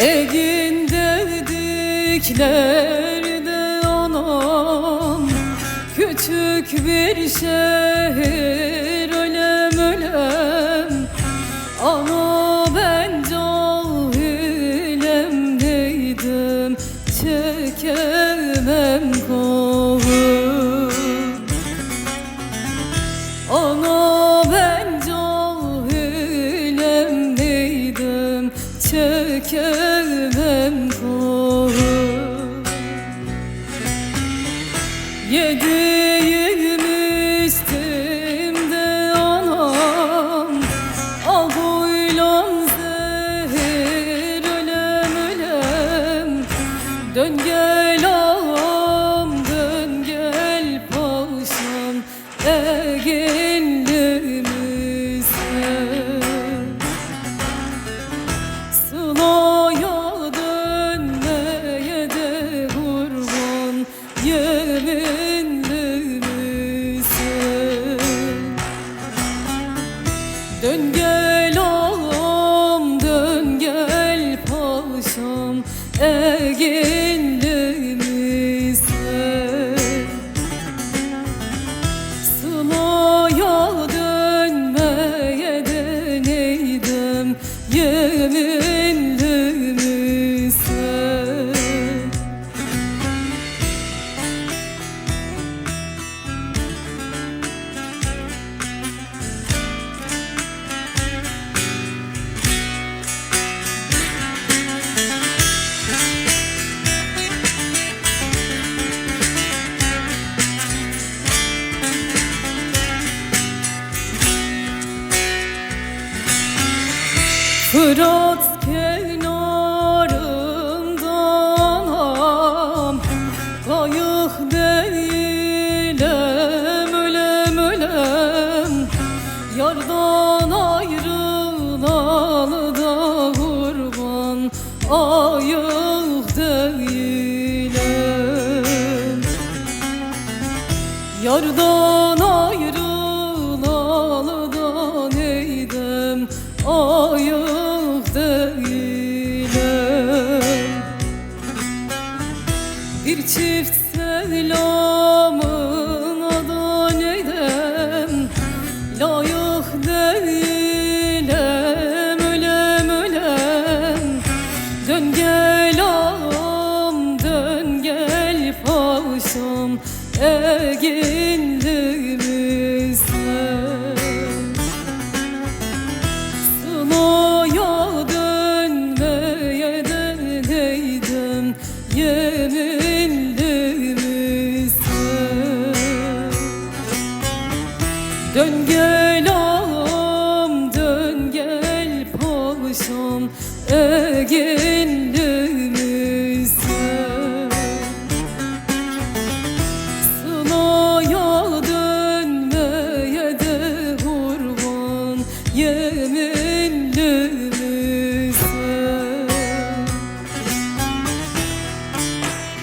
Egin dediklerde anam Küçük bir şehir ölem ölem. Ana ben cahilim neydim Çekemem Yeah, good. Yeminlimize Dön gel ağam dön gel paşam. Eginlimize Sılaya Fırat kenarından am Kayık ölem ölem. Yardan ayrılalı da kurban Ayık değilim Yardan Bir çift selamına da neydem Layık değilim ölem ölem Dön gel ağam dön gel paşam. Eginlimize Sılaya dönmeye de neydim yeminlimize gönüllü